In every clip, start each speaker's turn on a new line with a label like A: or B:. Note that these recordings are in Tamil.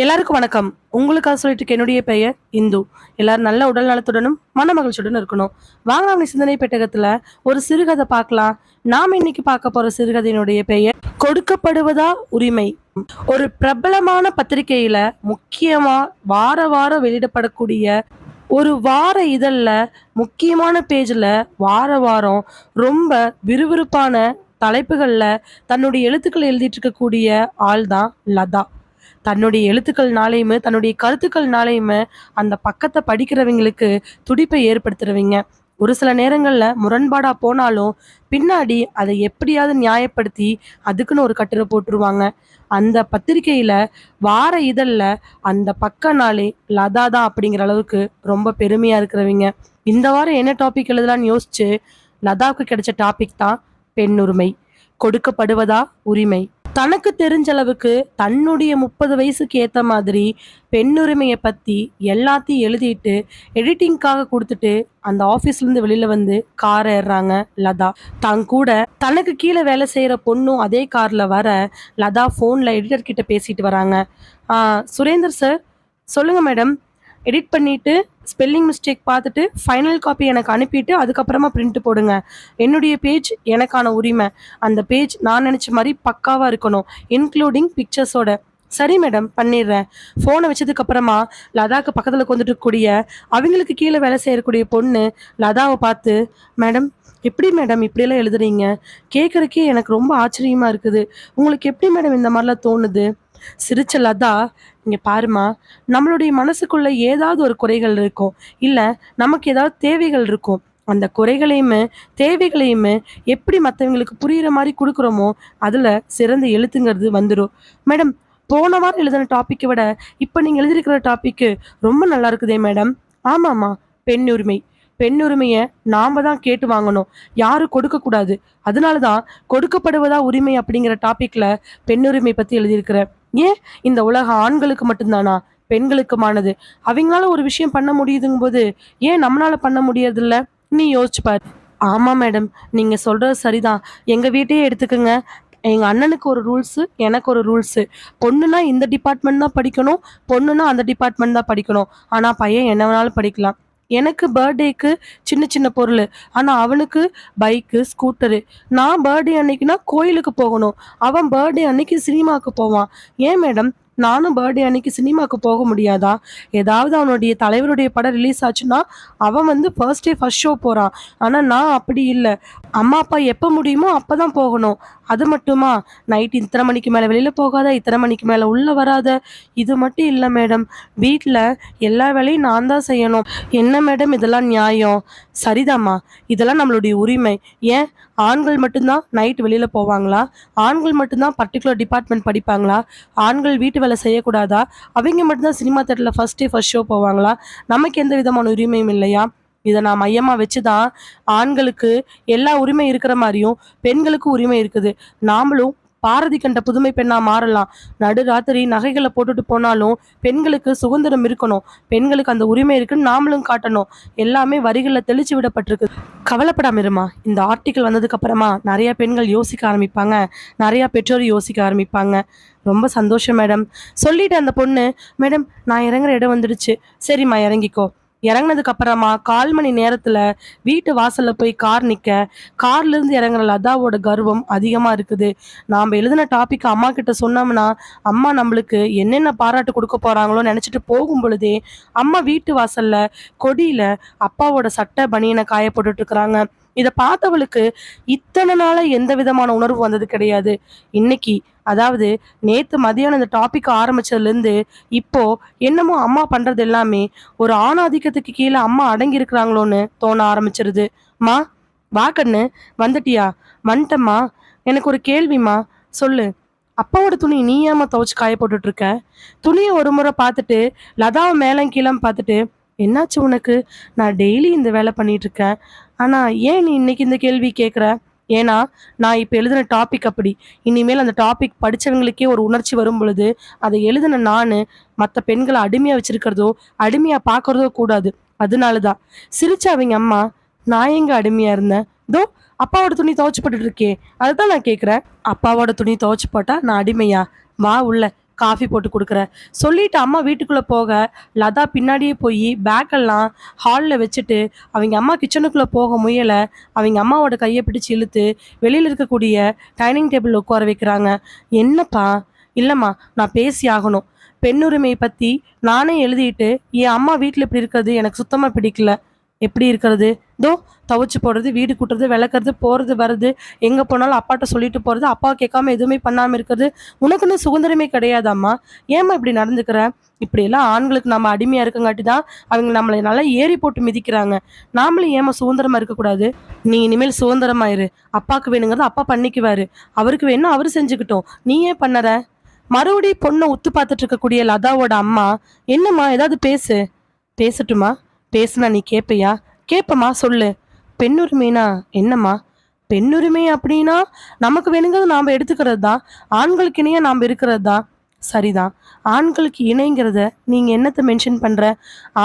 A: எல்லாருக்கும் வணக்கம். உங்களுக்காக சொல்லிட்டு என்னுடைய பெயர் இந்து. எல்லாரும் நல்ல உடல் நலத்துடனும் மன மகிழ்ச்சியுடன் இருக்கணும். வாங்க சிந்தனை பெட்டகத்துல ஒரு சிறுகதை பார்க்கலாம். நாம் இன்னைக்கு பார்க்க போற சிறுகதையினுடைய பெயர் கொடுக்கப்படுவதா உரிமை. ஒரு பிரபலமான பத்திரிகையில முக்கியமா வார வாரம் வெளியிடப்படக்கூடிய ஒரு வார இதழில் முக்கியமான பேஜில் வார வாரம் ரொம்ப விறுவிறுப்பான தலைப்புகளில் தன்னுடைய எழுத்துக்களை எழுதிட்டு இருக்கக்கூடிய ஆள் தான் லதா. தன்னுடைய எழுத்துக்கள்னாலையுமே தன்னுடைய கருத்துக்கள்னாலையுமே அந்த பக்கத்தை படிக்கிறவங்களுக்கு துடிப்பை ஏற்படுத்துறவங்க. ஒரு சில நேரங்களில் முரண்பாடாக போனாலும் பின்னாடி அதை எப்படியாவது நியாயப்படுத்தி அதுக்குன்னு ஒரு கட்டுரை போட்டுருவாங்க. அந்த பத்திரிக்கையில் வார இதழில் அந்த பக்க நாளே லதா தான் அப்படிங்கிற அளவுக்கு ரொம்ப பெருமையாக இருக்கிறவங்க. இந்த வாரம் என்ன டாபிக் எழுதலாம்னு யோசிச்சு லதாவுக்கு கிடைச்ச டாபிக் தான் பெண்ணுரிமை. கொடுக்கப்படுவதா உரிமை. தனக்கு தெரிஞ்ச அளவுக்கு தன்னுடைய முப்பது வயசுக்கு ஏற்ற மாதிரி பெண்ணுரிமையை பற்றி எல்லாத்தையும் எழுதிட்டு எடிட்டிங்காக கொடுத்துட்டு அந்த ஆஃபீஸ்லேருந்து வெளியில் வந்து கார் ஏறுறாங்க லதா. தான் கூட தனக்கு கீழே வேலை செய்கிற பொண்ணும் அதே காரில் வர லதா ஃபோனில் எடிட்டர் கிட்ட பேசிட்டு வராங்க. சுரேந்தர் சார் சொல்லுங்கள் மேடம் எடிட் பண்ணிவிட்டு ஸ்பெல்லிங் மிஸ்டேக் பார்த்துட்டு ஃபைனல் காப்பி எனக்கு அனுப்பிட்டு அதுக்கப்புறமா பிரிண்ட் போடுங்க. என்னுடைய பேஜ் எனக்கான உரிமை. அந்த பேஜ் நான் நினச்ச மாதிரி பக்காவாக இருக்கணும் இன்க்ளூடிங் பிக்சர்ஸோட சரி மேடம் பண்ணிடுறேன். ஃபோனை வச்சதுக்கப்புறமா லதாக்கு பக்கத்தில் கொண்டுட்டுக்கூடிய அவங்களுக்கு கீழே வேலை செய்யக்கூடிய பொண்ணு லதாவை பார்த்து மேடம் எப்படி மேடம் இப்படியெல்லாம் எழுதுறீங்க? கேட்குறக்கே எனக்கு ரொம்ப ஆச்சரியமாக இருக்குது. உங்களுக்கு எப்படி மேடம் இந்த மாதிரிலாம் தோணுது? சிரிச்ச லதா இங்கே பாருமா நம்மளுடைய மனசுக்குள்ள ஏதாவது ஒரு குறைகள் இருக்கும். இல்லை நமக்கு ஏதாவது தேவைகள் இருக்கும். அந்த குறைகளையுமே தேவைகளையுமே எப்படி மற்றவங்களுக்கு புரிகிற மாதிரி கொடுக்குறோமோ அதில் சிறந்த எழுத்துங்கிறது வந்துடும் மேடம் போன வாரம் எழுதின டாப்பிக்கை விட இப்போ நீங்கள் எழுதியிருக்கிற டாப்பிக்கு ரொம்ப நல்லா இருக்குதே மேடம். ஆமாம்மா பெண் உரிமை. பெண் உரிமையை நாம் தான் கேட்டு வாங்கணும். யாரும் கொடுக்கக்கூடாது அதனால தான் கொடுக்கப்படுவதா உரிமை அப்படிங்கிற டாப்பிக்கில் பெண்ணுரிமை பற்றி எழுதியிருக்கிறேன். ஏன் இந்த உலகம் ஆண்களுக்கு மட்டும்தானா? பெண்களுக்குமானது. அவங்களால ஒரு விஷயம் பண்ண முடியுதுங்கும் போது ஏன் நம்மளால பண்ண முடியறதில்ல? நீ யோசிச்சு பாரு. ஆமாம் மேடம் நீங்கள் சொல்கிறது சரிதான். எங்கள் வீட்டையே எடுத்துக்கோங்க. எங்கள் அண்ணனுக்கு ஒரு ரூல்ஸு எனக்கு ஒரு ரூல்ஸு. பொண்ணுனா இந்த டிபார்ட்மெண்ட் தான் படிக்கணும் பொண்ணுனா அந்த டிபார்ட்மெண்ட் தான் படிக்கணும். ஆனால் பையன் என்ன வேணாலும் படிக்கலாம். எனக்கு பர்த்டேக்கு சின்ன சின்ன பொருள். ஆனால் அவனுக்கு பைக்கு ஸ்கூட்டரு நான் பர்த்டே அன்னைக்குனா கோயிலுக்கு போகணும். அவன் பர்த்டே அன்னைக்கு சினிமாவுக்கு போவான். ஏன் மேடம் நானும் பர்த்டே அன்னைக்கு சினிமாவுக்கு போக முடியாதா? ஏதாவது அவனுடைய தலைவருடைய படம் ரிலீஸ் ஆச்சுன்னா அவன் வந்து ஃபர்ஸ்ட் டே ஃபர்ஸ்ட் ஷோ போகிறான் ஆனால் நான் அப்படி இல்லை. அம்மா அப்பா எப்போ முடியுமோ அப்போ தான் போகணும். அது மட்டுமா? நைட் இத்தனை மணிக்கு மேலே வெளியில் போகாத இத்தனை மணிக்கு மேலே உள்ளே வராத. இது மட்டும் இல்லை மேடம் வீட்டில் எல்லா வேலையும் நான் தான் செய்யணும். என்ன மேடம் இதெல்லாம் நியாயம். சரிதாம்மா. இதெல்லாம் நம்மளுடைய உரிமை. ஏன்? ஆண்கள் மட்டும்தான் நைட் வெளியில் போவாங்களா? ஆண்கள் மட்டும்தான் பர்டிகுலர் டிபார்ட்மெண்ட் படிப்பாங்களா? ஆண்கள் வீட்டு வேலை செய்யக்கூடாதா? அவங்க மட்டும்தான் சினிமா தேட்டரில் ஃபஸ்ட் டே ஃபர்ஸ்ட் ஷோ போவாங்களா? நமக்கு எந்த விதமான உரிமையும் இல்லையா? இதை நான் மையமாக வச்சு தான் ஆண்களுக்கு எல்லா உரிமை இருக்கிற மாதிரியும் பெண்களுக்கு உரிமை இருக்குது. நாமளும் பாரதி கண்ட புதுமை பெண்ணா மாறலாம். நடுராத்திரி நகைகளை போட்டுட்டு போனாலும் பெண்களுக்கு சுதந்திரம் இருக்கணும். பெண்களுக்கு அந்த உரிமை இருக்குன்னு நாமளும் காட்டணும். எல்லாமே வரிகளில் தெளிச்சு விடப்பட்டிருக்கு. கவலைப்படாம இருமா. இந்த ஆர்டிக்கல் வந்ததுக்கு அப்புறமா நிறைய பெண்கள் யோசிக்க ஆரம்பிப்பாங்க. நிறைய பெற்றோர் யோசிக்க ஆரம்பிப்பாங்க. ரொம்ப சந்தோஷம் மேடம். சொல்லிட்டு அந்த பொண்ணு. மேடம் நான் இறங்குற இடம் வந்துடுச்சு. சரிம்மா இறங்கிக்கோ. இறங்கினதுக்கு அப்புறமா கால் மணி நேரத்துல வீட்டு வாசல்ல போய் கார் நிக்க கார்ல இருந்து இறங்குற லதாவோட கர்வம் அதிகமா இருக்குது. நாம எழுதின டாபிக் அம்மா கிட்ட சொன்னோம்னா அம்மா நம்மளுக்கு என்னென்ன பாராட்டு கொடுக்க போறாங்களோ நினைச்சிட்டு போகும் பொழுதே அம்மா வீட்டு வாசல்ல கொடியில அப்பாவோட சட்டை பனியனை காய போட்டுட்டு இருக்கிறாங்க இதை பார்த்தவளுக்கு இத்தனை நாளா எந்த விதமான உணர்வு வந்தது கிடையாது. இன்னைக்கு அதாவது நேத்து மதியானம் இந்த டாபிக் ஆரம்பிச்சதுலேருந்து இப்போ என்னமோ அம்மா பண்றது எல்லாமே ஒரு ஆணாதிக்கத்துக்கு கீழே அம்மா அடங்கி இருக்கிறாங்களோன்னு தோண ஆரம்பிச்சிருது. மா வா கண்ணு வந்துட்டியா? வந்துட்டம்மா எனக்கு ஒரு கேள்விம்மா சொல்லு. அப்பாவோட துணி நீ ஏமா துவைச்சு காய போட்டுட்டு இருக்க துணியை ஒரு முறை பார்த்துட்டு லதாவை மேலே கீழே பார்த்துட்டு என்னாச்சு உனக்கு? நான் டெய்லி இந்த வேலை பண்ணிட்டு இருக்கேன் ஆனா ஏன் நீ இன்னைக்கு இந்த கேள்வி கேட்குற? ஏன்னா நான் இப்போ எழுதின டாபிக் அப்படி. இனிமேல் அந்த டாபிக் படிச்சவங்களுக்கே ஒரு உணர்ச்சி வரும் பொழுது அதை எழுதின நான் மற்ற பெண்களை அடிமையாக வச்சிருக்கிறதோ அடிமையாக பார்க்குறதோ கூடாது. அதனால தான் சிரிச்ச அவங்க அம்மா நான் எங்கே அடிமையாக இருந்தேன்? தோ அப்பாவோட துணி துவச்சி போட்டுட்டு இருக்கே. அதுதான் நான் கேட்குறேன் அப்பாவோட துணி துவச்சி போட்டால் நான் அடிமையா? வா உள்ள. காஃபி போட்டு கொடுக்குற. சொல்லிட்டு அம்மா வீட்டுக்குள்ளே போக லதா பின்னாடியே போய் பேக்கெல்லாம் ஹாலில் வச்சுட்டு அவங்க அம்மா கிச்சனுக்குள்ளே போக முயல அவங்க அம்மாவோட கையை பிடிச்சு இழுத்து வெளியில் இருக்கக்கூடிய டைனிங் டேபிள் உட்கார வைக்கிறாங்க. என்னப்பா? இல்லைம்மா நான் பேசி ஆகணும். பெண்ணுரிமையை பற்றி நானே எழுதிட்டு என் அம்மா வீட்டில் இப்படி இருக்கிறது எனக்கு சுத்தமாக பிடிக்கல. எப்படி இருக்கிறது? தோ துவச்சி போடுறது வீடு கூட்டுறது விளக்குறது போகிறது வர்றது எங்கே போனாலும் அப்பாட்ட சொல்லிட்டு போகிறது அப்பா கேட்காம எதுவுமே பண்ணாமல் இருக்கிறது உனக்குன்னு சுதந்திரமே கிடையாதாம்மா? ஏம்மா இப்படி நடந்துக்கிற? இப்படியெல்லாம் ஆண்களுக்கு நம்ம அடிமையாக இருக்கங்காட்டி தான் அவங்க நம்மளை நல்லா ஏறி போட்டு மிதிக்கிறாங்க. நாமளும் ஏமா சுதந்திரமாக இருக்கக்கூடாது? நீ இனிமேல் சுதந்திரமாயிரு அப்பாவுக்கு வேணுங்கிறத அப்பா பண்ணிக்குவாரு. அவருக்கு வேணும் அவர் செஞ்சுக்கிட்டோம். நீ ஏன் பண்ணற? மறுபடியும் பொண்ணை உத்து பார்த்துட்டு இருக்கக்கூடிய லதாவோட அம்மா என்னம்மா ஏதாவது பேசு. பேசட்டுமா? பேசுனா நீ கேட்பையா கேட்பம்மா சொல்லு. பெண்ணுரிமைனா என்னம்மா? பெண்ணுரிமை அப்படின்னா நமக்கு வேணுங்கிறது நாம் எடுத்துக்கிறது தான் ஆண்களுக்கு இணையாக நாம் இருக்கிறது தான் சரிதான். ஆண்களுக்கு இணைங்கிறத நீங்கள் என்னத்தை மென்ஷன் பண்ணுற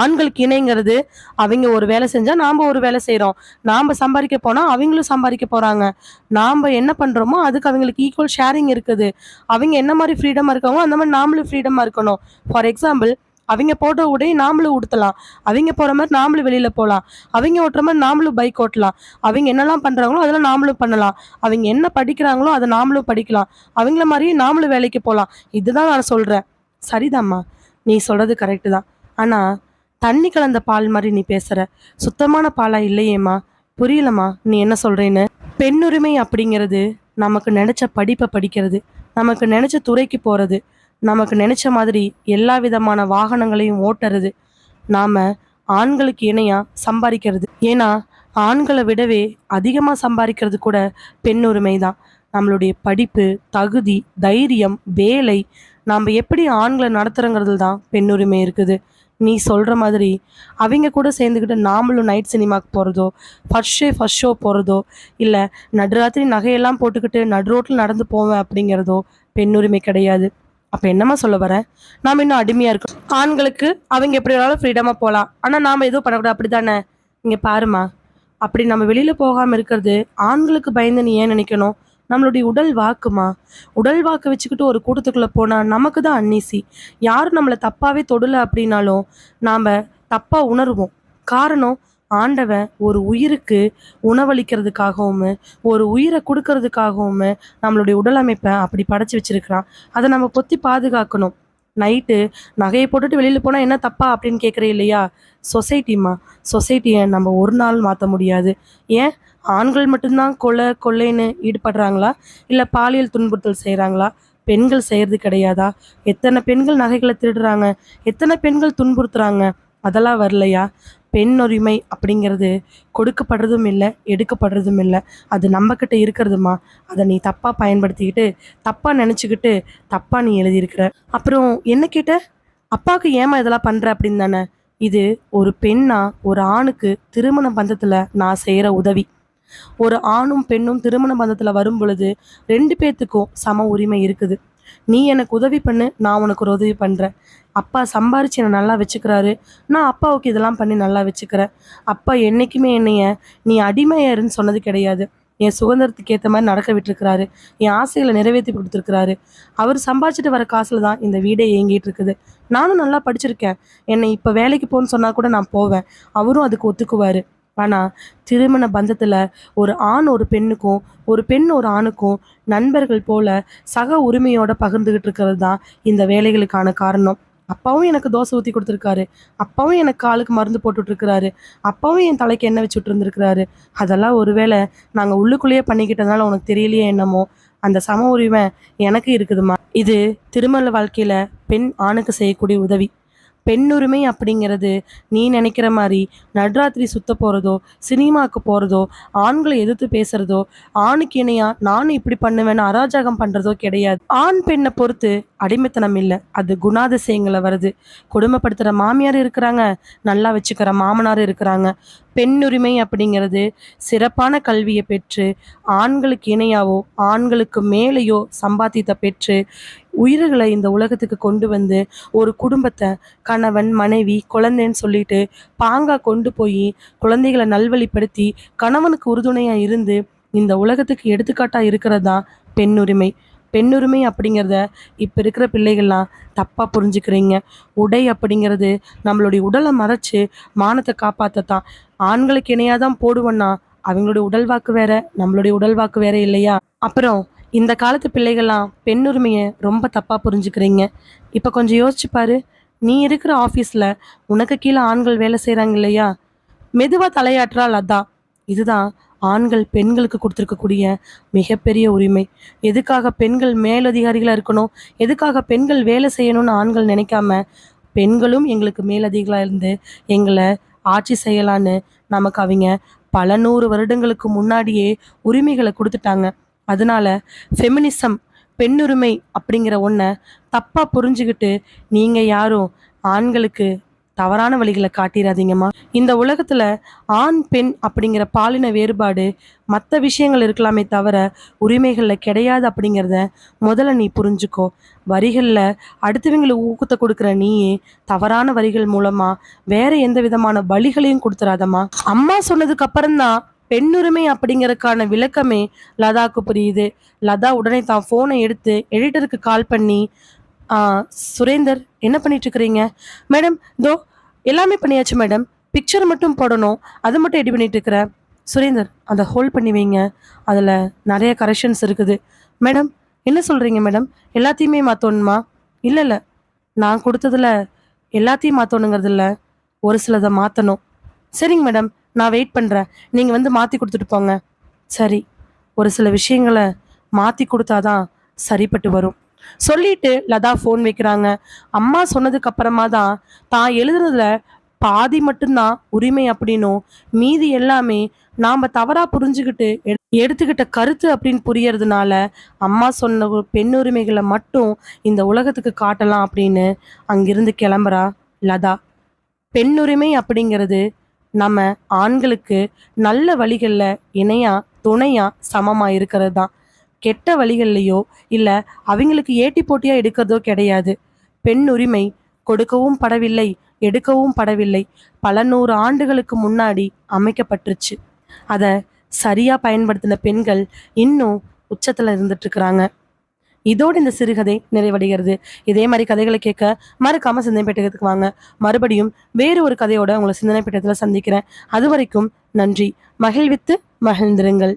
A: ஆண்களுக்கு இணைங்கிறது அவங்க ஒரு வேலை செஞ்சால் நாம் ஒரு வேலை செய்கிறோம் நாம் சம்பாதிக்க போனால் அவங்களும் சம்பாதிக்க போகிறாங்க நாம் என்ன பண்ணுறோமோ அதுக்கு அவங்களுக்கு ஈக்குவல் ஷேரிங் இருக்குது. அவங்க என்ன மாதிரி ஃப்ரீடமாக இருக்காங்களோ அந்த மாதிரி நாமளும் ஃப்ரீடமாக இருக்கணும். ஃபார் எக்ஸாம்பிள் அவங்க போடுற உடையை நாமளும் உடுத்தலாம். அவங்க போகிற மாதிரி நாமளும் வெளியில் போகலாம் அவங்க ஓட்டுற மாதிரி நாமளும் பைக் ஓட்டலாம். அவங்க என்னெல்லாம் பண்ணுறாங்களோ அதெல்லாம் நாமளும் பண்ணலாம். அவங்க என்ன படிக்கிறாங்களோ அதை நாமளும் படிக்கலாம். அவங்கள மாதிரியே நாமளும் வேலைக்கு போகலாம் இதுதான் நான் சொல்கிறேன் சரிதாம்மா. நீ சொல்கிறது கரெக்டு தான். ஆனால் தண்ணி கலந்த பால் மாதிரி நீ பேசுகிற சுத்தமான பாலா இல்லையேம்மா. புரியலம்மா. நீ என்ன சொல்கிறேன்னு பெண்ணுரிமை அப்படிங்கிறது நமக்கு நினச்ச படிப்பை படிக்கிறது. நமக்கு நினச்ச துறைக்கு போகிறது நமக்கு நினச்ச மாதிரி எல்லா விதமான வாகனங்களையும் ஓட்டுறது. நாம் ஆண்களுக்கு இணையாக சம்பாதிக்கிறது. ஏன்னா ஆண்களை விடவே அதிகமாக சம்பாதிக்கிறது கூட பெண்ணுரிமை தான். நம்மளுடைய படிப்பு தகுதி தைரியம் வேலை நாம் எப்படி ஆண்களை நடத்துகிறங்கிறதுல தான் பெண்ணுரிமை இருக்குது. நீ சொல்கிற மாதிரி அவங்க கூட சேர்ந்துக்கிட்டு நாமளும் நைட் சினிமாவுக்கு போகிறதோ ஃபர்ஸ்ட் ஷே ஃபர்ஸ்ட் ஷோ போகிறதோ இல்லை நடுராத்திரி நகையெல்லாம் போட்டுக்கிட்டு நடு ரோட்டில் நடந்து போவேன் அப்படிங்கிறதோ பெண்ணுரிமை கிடையாது. அப்போ என்னம்மா சொல்ல வரேன் நாம் இன்னும் அடிமையாக இருக்கோம். ஆண்களுக்கு அவங்க எப்படி வேணாலும் ஃப்ரீடமாக போகலாம் ஆனால் நாம் எதுவும் பண்ணக்கூடாது அப்படி தானே இங்கே பாருமா அப்படி நம்ம வெளியில் போகாமல் இருக்கிறது ஆண்களுக்கு பயந்து நீ ஏன் நினைக்கணும்? நம்மளுடைய உடல் வாக்குமா உடல் வாக்கு வச்சுக்கிட்டு ஒரு கூட்டத்துக்குள்ளே போனால் நமக்கு தான் அன்னீசி யாரும் நம்மளை தப்பாகவே தொடலை அப்படின்னாலும் நாம் தப்பாக உணர்வோம். காரணம் ஆண்டவன் ஒரு உயிருக்கு உணவளிக்கிறதுக்காகவும் ஒரு உயிரை கொடுக்கறதுக்காகவும் நம்மளுடைய உடல் அமைப்பை அப்படி படைச்சி வச்சிருக்கிறான். அதை நம்ம பொத்தி பாதுகாக்கணும். நைட்டு நகையை போட்டுட்டு வெளியில் போனால் என்ன தப்பா அப்படின்னு கேட்குறேன் இல்லையா? சொசைட்டிமா சொசைட்டியை நம்ம ஒரு நாள் மாற்ற முடியாது. ஏன்? ஆண்கள் மட்டும்தான் கொலை கொள்ளைன்னு ஈடுபடுறாங்களா? இல்லை பாலியல் துன்புறுத்தல் செய்கிறாங்களா பெண்கள் செய்கிறது கிடையாதா? எத்தனை பெண்கள் நகைகளை திருடுறாங்க? எத்தனை பெண்கள் துன்புறுத்துறாங்க? அதெல்லாம் வரலையா? பெண் உரிமை அப்படிங்கிறது கொடுக்கப்படுறதும் இல்லை எடுக்கப்படுறதும் இல்லை. அது நம்மக்கிட்ட இருக்கிறதுமா? அதை நீ தப்பாக பயன்படுத்திக்கிட்டு தப்பாக நினச்சிக்கிட்டு தப்பாக நீ எழுதியிருக்கிற. அப்புறம் என்ன கேட்ட? அப்பாவுக்கு ஏமா இதெல்லாம் பண்ணுற அப்படின்னு தானே. இது ஒரு பெண்ணா ஒரு ஆணுக்கு திருமண பந்தத்தில் நான் செய்கிற உதவி. ஒரு ஆணும் பெண்ணும் திருமண பந்தத்தில் வரும் பொழுது ரெண்டு பேர்த்துக்கும் சம உரிமை இருக்குது. நீ எனக்கு உதவி பண்ணு நான் உனக்கு ஒரு உதவி பண்ணுறேன் அப்பா சம்பாரிச்சு என்னை நல்லா வச்சுக்கிறாரு. நான் அப்பாவுக்கு இதெல்லாம் பண்ணி நல்லா வச்சுக்கிறேன். அப்பா என்றைக்குமே என்னைய நீ அடிமையாருன்னு சொன்னது கிடையாது. என் சுதந்திரத்துக்கு ஏற்ற மாதிரி நடக்க விட்டுருக்கிறாரு. என் ஆசைகளை நிறைவேற்றி கொடுத்துருக்கிறாரு. அவர் சம்பாதிச்சிட்டு வர காசில் தான் இந்த வீடே இயங்கிட்டு இருக்குது நானும் நல்லா படிச்சிருக்கேன். என்னை இப்போ வேலைக்கு போன்னு சொன்னால் கூட நான் போவேன். அவரும் அதுக்கு ஒத்துக்குவார். ஆனால் திருமண பந்தத்தில் ஒரு ஆண் ஒரு பெண்ணுக்கும் ஒரு பெண் ஒரு ஆணுக்கும் நண்பர்கள் போல சக உரிமையோட பகிர்ந்துகிட்டு இருக்கிறது தான் இந்த வேலைகளுக்கான காரணம். அப்பாவும் எனக்கு தோசை ஊற்றி கொடுத்துருக்காரு. அப்பாவும் எனக்கு காலுக்கு மருந்து போட்டுட்ருக்கிறாரு. அப்பாவும் என் தலைக்கு எண்ணெய் வச்சுட்டு இருந்திருக்கிறாரு அதெல்லாம் ஒருவேளை நாங்கள் உள்ளுக்குள்ளேயே பண்ணிக்கிட்டதுனால உனக்கு தெரியலையே என்னமோ அந்த சம உரிமை எனக்கு இருக்குதுமா. இது திருமண வாழ்க்கையில் பெண் ஆணுக்கு செய்யக்கூடிய உதவி. பெண்ணுரிமை அப்படிங்கிறது நீ நினைக்கிற மாதிரி நடுராத்திரி சுத்த போகிறதோ சினிமாவுக்கு போகிறதோ ஆண்களை எதிர்த்து பேசுகிறதோ ஆணுக்கு இணையாக நானும் இப்படி பண்ணுவேன்னு அராஜகம் பண்ணுறதோ கிடையாது. ஆண் பெண்ணை பொறுத்து அடிமைத்தனம் இல்லை. அது குணாதிசயங்களை வருது. கொடுமைப்படுத்துகிற மாமியார் இருக்கிறாங்க நல்லா வச்சுக்கிற மாமனார் இருக்கிறாங்க. பெண்ணுரிமை அப்படிங்கிறது சிறப்பான கல்வியை பெற்று ஆண்களுக்கு இணையாவோ ஆண்களுக்கு மேலேயோ சம்பாத்தியத்தை பெற்று உயிர்களை இந்த உலகத்துக்கு கொண்டு வந்து ஒரு குடும்பத்தை கணவன் மனைவி குழந்தைன்னு சொல்லிட்டு பாங்கா கொண்டு போய் குழந்தைகளை நல்வழிப்படுத்தி கணவனுக்கு உறுதுணையாக இருந்து இந்த உலகத்துக்கு எடுத்துக்காட்டாக இருக்கிறது தான் பெண்ணுரிமை. பெண்ணுரிமை அப்படிங்கிறத இப்போ இருக்கிற பிள்ளைகள்லாம் தப்பாக புரிஞ்சுக்கிறீங்க. உடை அப்படிங்கிறது நம்மளுடைய உடலை மறைச்சு மானத்தை காப்பாற்றத்தான் ஆண்களுக்கு இணையாக தான் போடுவோன்னா அவங்களுடைய உடல் வாக்கு வேற நம்மளுடைய உடல் வாக்கு வேற இல்லையா? அப்புறம் இந்த காலத்து பிள்ளைகள்லாம் பெண்ணுரிமையை ரொம்ப தப்பாக புரிஞ்சுக்கிறீங்க. இப்போ கொஞ்சம் யோசிச்சு பாரு. நீ இருக்கிற ஆஃபீஸில் உனக்கு கீழே ஆண்கள் வேலை செய்கிறாங்க இல்லையா? மெதுவாக தலையாற்றால் அதான். இதுதான் ஆண்கள் பெண்களுக்கு கொடுத்துருக்கக்கூடிய மிகப்பெரிய உரிமை. எதுக்காக பெண்கள் மேலதிகாரிகளாக இருக்கணும்? எதுக்காக பெண்கள் வேலை செய்யணும்னு ஆண்கள் நினைக்காம பெண்களும் எங்களுக்கு மேலதிகளாக இருந்து எங்களை ஆட்சி செய்யலான்னு நமக்கு அவங்க பல நூறு வருடங்களுக்கு முன்னாடியே உரிமைகளை கொடுத்துட்டாங்க. அதனால ஃபெமினிசம் பெண்ணுரிமை அப்படிங்கிற ஒன்றை தப்பாக புரிஞ்சுக்கிட்டு நீங்கள் யாரும் ஆண்களுக்கு தவறான வழிகளை காட்டிடாதீங்கம்மா இந்த உலகத்தில் ஆண் பெண் அப்படிங்கிற பாலின வேறுபாடு மற்ற விஷயங்கள் இருக்கலாமே தவிர உரிமைகளில் கிடையாது அப்படிங்கிறத முதல்ல நீ புரிஞ்சுக்கோ. வரிகளில் அடுத்தவங்களுக்கு ஊக்கத்தை கொடுக்குற நீயே தவறான வரிகள் மூலமாக வேற எந்த விதமான வழிகளையும் கொடுத்துறாதம்மா. அம்மா சொன்னதுக்கு அப்புறம்தான் பெண்ணுரிமை அப்படிங்கிறதுக்கான விளக்கமே லதாவுக்கு புரியுது. லதா உடனே தான் ஃபோனை எடுத்து எடிட்டருக்கு கால் பண்ணி சுரேந்தர் என்ன பண்ணிட்டு இருக்கிறீங்க? மேடம் இதோ எல்லாமே பண்ணியாச்சு மேடம் பிக்சர் மட்டும் போடணும். அது மட்டும் எடி பண்ணிட்டு இருக்கிறேன் சுரேந்தர் அதை ஹோல்ட் பண்ணி வைங்க. அதில் நிறைய கரெக்ஷன்ஸ் இருக்குது. மேடம் என்ன சொல்கிறீங்க மேடம் எல்லாத்தையுமே மாற்றணுமா இல்லை இல்லை. நான் கொடுத்ததில் எல்லாத்தையும் மாற்றணுங்கிறது இல்லை. ஒரு சிலதை மாற்றணும் சரிங்க மேடம் நான் வெயிட் பண்ணுறேன் நீங்கள் வந்து மாற்றி கொடுத்துட்டு போங்க. சரி. ஒரு சில விஷயங்களை மாற்றி கொடுத்தாதான் சரிப்பட்டு வரும். சொல்லிட்டு லதா ஃபோன் வைக்கிறாங்க. அம்மா சொன்னதுக்கு அப்புறமா தான் தான் எழுதுனதுல பாதி மட்டும்தான் உரிமை அப்படின்னும். மீதி எல்லாமே நாம் தவறாக புரிஞ்சுக்கிட்டு எடு- எடுத்துக்கிட்ட கருத்து அப்படின்னு புரியறதுனால அம்மா சொன்ன பெண் உரிமைகளை மட்டும் இந்த உலகத்துக்கு காட்டலாம் அப்படின்னு அங்கிருந்து கிளம்புறா லதா. பெண்ணுரிமை அப்படிங்கிறது நம்ம ஆண்களுக்கு நல்ல வழிகளில் இணையாக துணையாக சமமாக இருக்கிறது தான். கெட்ட வழிகள்லையோ இல்லை அவங்களுக்கு ஏட்டி போட்டியாக எடுக்கிறதோ கிடையாது. பெண் உரிமை கொடுக்கவும் படவில்லை எடுக்கவும் படவில்லை. பல நூறு ஆண்டுகளுக்கு முன்னாடி அமைக்கப்பட்டுருச்சு. அதை சரியாக பயன்படுத்தின பெண்கள் இன்னும் உச்சத்தில் இருந்துட்டுருக்குறாங்க இதோடு இந்த சிறுகதை நிறைவடைகிறது. இதே மாதிரி கதைகளை கேட்க மறக்காம சிந்தனை பெட்டகத்துக்கு வாங்க. மறுபடியும் வேறு ஒரு கதையோட உங்களை சிந்தனை பெட்டகத்தில் சந்திக்கிறேன். அது வரைக்கும் நன்றி. மகிழ்வித்து மகிழ்ந்திருங்கள்.